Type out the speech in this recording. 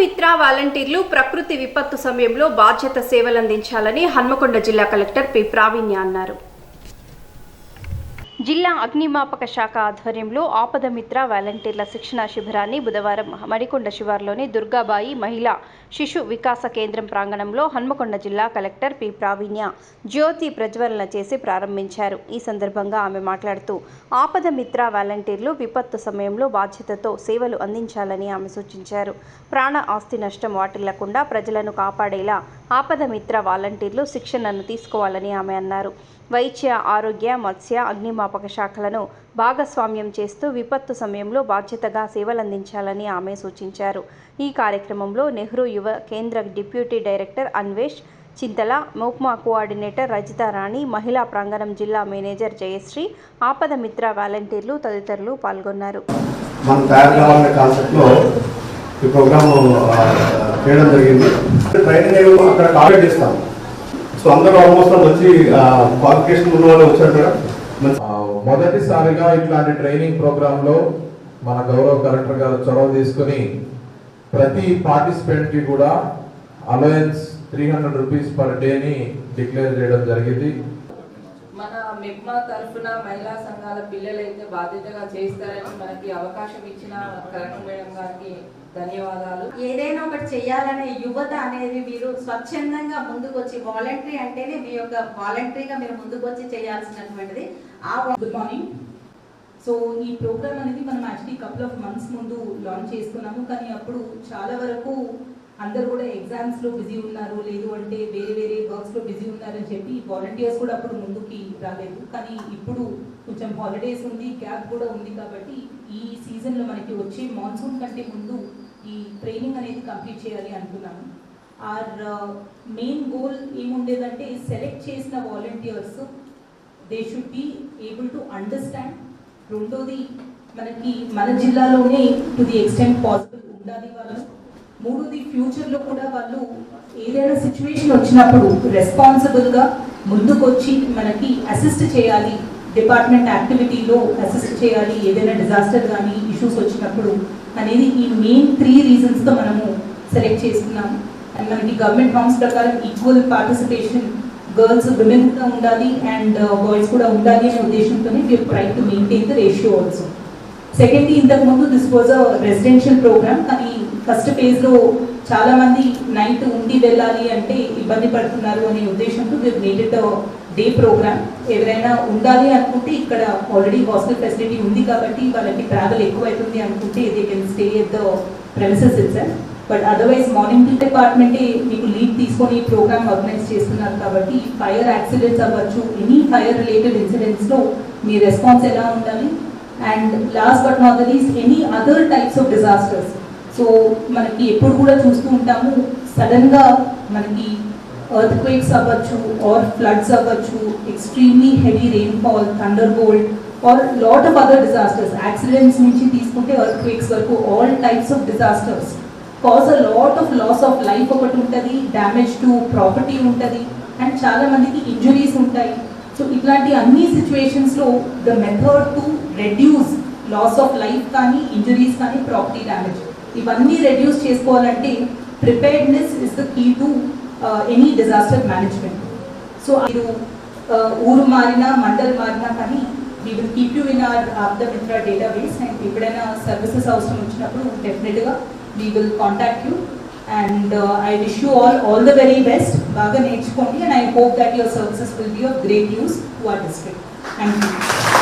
మిత్ర వాలంటీర్లు ప్రకృతి విపత్తు సమయంలో బాధ్యత సేవలందించాలని హన్మకొండ జిల్లా కలెక్టర్ పి. ప్రావీణ్య అన్నారు. జిల్లా అగ్నిమాపక శాఖ ఆధ్వర్యంలో ఆపద మిత్ర వాలంటీర్ల శిక్షణ శిబిరాన్ని బుధవారం మడికొండ శివార్లోని దుర్గాబాయి మహిళా శిశు వికాస కేంద్రం ప్రాంగణంలో హన్మకొండ జిల్లా కలెక్టర్ పి. ప్రావీణ్య జ్యోతి ప్రజ్వలన చేసి ప్రారంభించారు. ఈ సందర్భంగా ఆమె మాట్లాడుతూ ఆపద మిత్ర వాలంటీర్లు విపత్తు సమయంలో బాధ్యతతో సేవలు అందించాలని ఆమె సూచించారు. ప్రాణ ఆస్తి నష్టం వాటిల్లకుండా ప్రజలను కాపాడేలా ఆపద మిత్ర వాలంటీర్లు శిక్షణను తీసుకోవాలని ఆమె అన్నారు. వైద్య ఆరోగ్య మత్స్య అగ్నిమాపక శాఖలను భాగస్వామ్యం చేస్తూ విపత్తు సమయంలో బాధ్యతగా సేవలందించాలని ఆమె సూచించారు. ఈ కార్యక్రమంలో నెహ్రూ యువ కేంద్ర డిప్యూటీ డైరెక్టర్ అన్వేష్ చింతల మోక్మా కోఆర్డినేటర్ రజిత రాణి మహిళా ప్రాంగణం జిల్లా మేనేజర్ జయశ్రీ ఆపద మిత్ర వాలంటీర్లు తదితరులు పాల్గొన్నారు. మనం తయారు కావాలనే కాన్సెప్ట్లో ఈ ప్రోగ్రామ్ చేయడం జరిగింది. ట్రైనింగ్ అక్కడ టార్గెట్ ఇస్తాం సో అందరూ ఆల్మోస్ట్ వచ్చి క్వాలిఫికేషన్ ఉన్న వాళ్ళు వచ్చారు ఆ, మొదటిసారిగా ఇట్లాంటి ట్రైనింగ్ ప్రోగ్రామ్లో మన గౌరవ కలెక్టర్ గారు చొరవ తీసుకుని ప్రతి పార్టిసిపెంట్కి కూడా అలయన్స్ త్రీ హండ్రెడ్ రూపీస్ పర్ని డిక్లేర్ చేయడం జరిగింది. మన మెప్మా తరఫున మహిళా సంఘాల పిల్లలైతే బాధ్యతగా చేస్తారని మనకి అవకాశం ఇచ్చిన కలెక్టర్ మేడం గారికి ధన్యవాదాలు. ఏదైనా ఒకటి చేయాలనే యువత అనేది మీరు స్వచ్ఛందంగా ముందుకు వచ్చి వాలంటరీ అంటేనే మీ యొక్క వాలంటరీగా మీరు ముందుకు వచ్చి చేయాల్సినటువంటిది ఆ గుడ్ మార్నింగ్ సో ఈ ప్రోగ్రామ్ అనేది మనం యాక్చువల్లీ కపుల్ ఆఫ్ మంత్స్ ముందు లాంచ్ చేసుకున్నాము. కానీ అప్పుడు చాలా వరకు అందరు కూడా ఎగ్జామ్స్లో బిజీ ఉన్నారు. లేదు అంటే వేరే వేరే వర్క్స్లో బిజీ ఉన్నారని చెప్పి వాలంటీర్స్ కూడా అప్పుడు ముందుకి రాలేదు. కానీ ఇప్పుడు కొంచెం హాలిడేస్ ఉంది గ్యాప్ కూడా ఉంది కాబట్టి ఈ సీజన్లో మనకి వచ్చే మాన్సూన్ కంటే ముందు ఈ ట్రైనింగ్ అనేది కంప్లీట్ చేయాలి అనుకున్నాను. ఆర్ మెయిన్ గోల్ ఏముండేదంటే సెలెక్ట్ చేసిన volunteers they should be able to understand రెండోది మనకి మన జిల్లాలోనే టు ది ఎక్స్టెంట్ పాసిబుల్ ఉండాలి వాళ్ళు. మూడోది ఫ్యూచర్లో కూడా వాళ్ళు ఏదైనా సిచ్యువేషన్ వచ్చినప్పుడు రెస్పాన్సిబుల్గా ముందుకొచ్చి మనకి అసిస్ట్ చేయాలి. డిపార్ట్మెంట్ యాక్టివిటీలో అసిస్ట్ చేయాలి ఏదైనా డిజాస్టర్ కానీ ఇష్యూస్ వచ్చినప్పుడు అనేది ఈ మెయిన్ త్రీ రీజన్స్తో మనము సెలెక్ట్ చేస్తున్నాము అండ్ మనకి గవర్నమెంట్ నామ్స్ ప్రకారం ఈక్వల్ పార్టిసిపేషన్ గర్ల్స్ విమెన్ కూడా ఉండాలి అండ్ uh, బాయ్స్ కూడా ఉండాలి అనే ఉద్దేశంతోనే we are try to maintain the ratio also secondly ఇంతకుముందు this was a residential programme కానీ ఫస్ట్ ఫేజ్లో చాలామంది నైట్ ఉండి వెళ్ళాలి అంటే ఇబ్బంది పడుతున్నారు అనే ఉద్దేశంతో మేడెడ్ డే ప్రోగ్రామ్ ఎవరైనా ఉండాలి అనుకుంటే ఇక్కడ ఆల్రెడీ హాస్టల్ ఫెసిలిటీ ఉంది కాబట్టి వాళ్ళకి ట్రావెల్ ఎక్కువ అవుతుంది అనుకుంటే they can stay at the premises it but otherwise morning డిపార్ట్మెంటే మీకు లీడ్ తీసుకొని ఈ ప్రోగ్రామ్ ఆర్గనైజ్ చేస్తున్నారు కాబట్టి ఫైర్ యాక్సిడెంట్స్ అవ్వచ్చు ఎనీ ఫైర్ రిలేటెడ్ ఇన్సిడెంట్స్లో మీ రెస్పాన్స్ ఎలా ఉండాలి? And last but not the least any other types of disasters so మనకి ఎప్పుడు కూడా చూస్తూ ఉంటాము సడన్గా మనకి ఎర్త్ క్వేక్స్ అవ్వచ్చు ఆర్ ఫ్లడ్స్ అవ్వచ్చు extremely heavy rainfall thunderbolt or lot of other disasters accidents నుంచి తీసుకుంటే ఎర్త్ క్వేక్స్ వరకు all types of disasters cause a lot of loss of life ఒకటి ఉంటుంది డ్యామేజ్ టు ప్రాపర్టీ ఉంటుంది అండ్ చాలా మందికి ఇంజురీస్ ఉంటాయి. సో ఇట్లాంటి అన్ని సిచ్యువేషన్స్లో the method to reduce loss of life కానీ ఇంజురీస్ కానీ ప్రాపర్టీ డ్యామేజ్ ఇవన్నీ రెడ్యూస్ చేసుకోవాలంటే preparedness is the key to any disaster management so మీరు ఊరు మారినా మండల్ మారినా కానీ we will keep you in our Aapda Mitra database and ఎప్పుడైనా సర్వీసెస్ అవసరం వచ్చినప్పుడు డెఫినెట్గా we will contact you and I wish you all all the very best బాగా నేర్చుకోండి and I hope that your services will be of great use to our district thank you